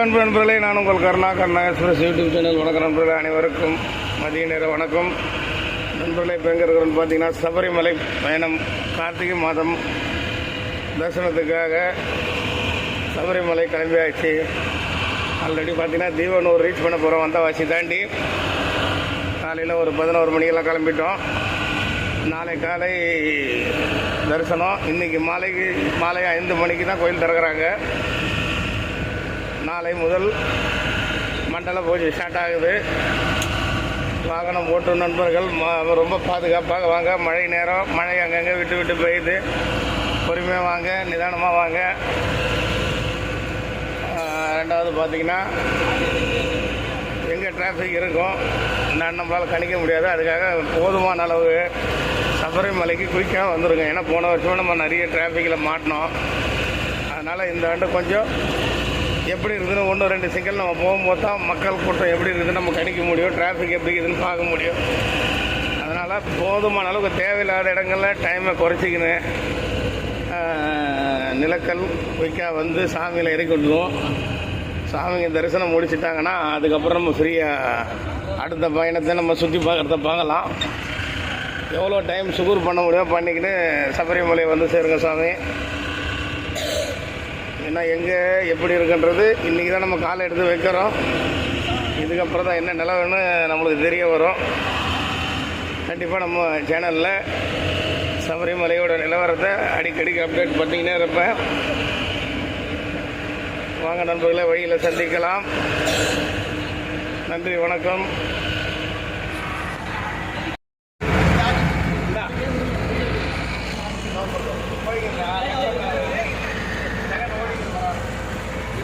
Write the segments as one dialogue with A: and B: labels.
A: அன்பு நண்பர்களே நான் உங்கள் Karuna Karuna express YouTube channel. வணக்கம் நண்பர்களே அனைவருக்கும் மதிய நேர வணக்கம். நண்பர்களே இப்போ எங்கே இருக்கிறோன்னு பார்த்தீங்கன்னா சபரிமலை பயணம் கார்த்திகை மாதம் தரிசனத்துக்காக சபரிமலை கிளம்பியாச்சு. ஆல்ரெடி பார்த்தீங்கன்னா தீவனூர் ரீச் பண்ண போகிறோம் வந்தவாசி தாண்டி. காலையில் ஒரு பதினோரு மணிக்கெல்லாம் கிளம்பிட்டோம். நாளை காலை தரிசனம். இன்றைக்கி மாலைக்கு மாலை ஐந்து மணிக்கு தான் கோயில் திறக்கிறாங்க. நாளை முதல் மண்டல பூஜை ஸ்டார்ட் ஆகுது. வாகனம் ஓட்டும் நண்பர்கள் ரொம்ப பாதுகாப்பாக வாங்க. மழை நேரம் மழை அங்கங்கே விட்டு விட்டு பெய்யுது. பொறுமையாக வாங்க நிதானமாக வாங்க. ரெண்டாவது பார்த்தீங்கன்னா எங்கே டிராஃபிக் இருக்கும்? நான் நம்மளால் கணிக்க முடியாது. அதுக்காக போதுமான அளவு சபரிமலைக்கு குயிக்காக வந்துருங்க. ஏன்னா போன வருஷம் நம்ம நிறைய டிராஃபிக்கில் மாட்டினோம். அதனால் இந்த ஆண்டு கொஞ்சம் எப்படி இருக்குதுன்னு ஒன்று ரெண்டு சிக்கல் நம்ம போகும்போது தான் மக்கள் கூட்டம் எப்படி இருக்குதுன்னு நம்ம கணிக்க முடியும் டிராஃபிக் எப்படி இருக்குதுன்னு பார்க்க முடியும். அதனால் போதுமான அளவுக்கு தேவையில்லாத இடங்களில் டைமை குறைச்சிக்கின்னு நிலக்கல் குயிக்காக வந்து சாமியில் இறக்கி விட்டுருவோம் சாமிங்க தரிசனம் முடிச்சிட்டாங்கன்னா அதுக்கப்புறம் நம்ம ஃப்ரீயாக அடுத்த பயணத்தை நம்ம சுற்றி பார்க்குறத பார்க்கலாம். எவ்வளோ டைம் சுகர் பண்ண முடியுமோ பண்ணிக்கின்னு சபரிமலை வந்து சேருங்க சாமி. ஏன்னா எங்கே எப்படி இருக்குன்றது இன்றைக்கி தான் நம்ம காலை எடுத்து வைக்கிறோம். இதுக்கப்புறம் தான் என்ன நிலவுன்னு நம்மளுக்கு தெரிய வரும். கண்டிப்பாக நம்ம சேனலில் சபரிமலையோட நிலவரத்தை அடிக்கடிக்கு அப்டேட் பண்ணிக்கினே இருப்பேன். வாங்க நண்பர்களை வழியில் சந்திக்கலாம். நன்றி வணக்கம்.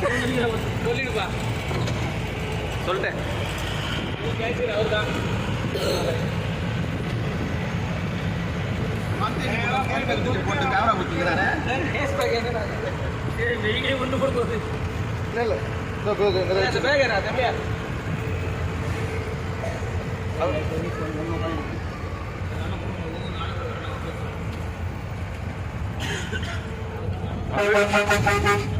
A: சொல்லிடுப்பா சொல்லிட்டேன் இல்லை இல்லை இதோ, இதோ, இதோ, இதோ.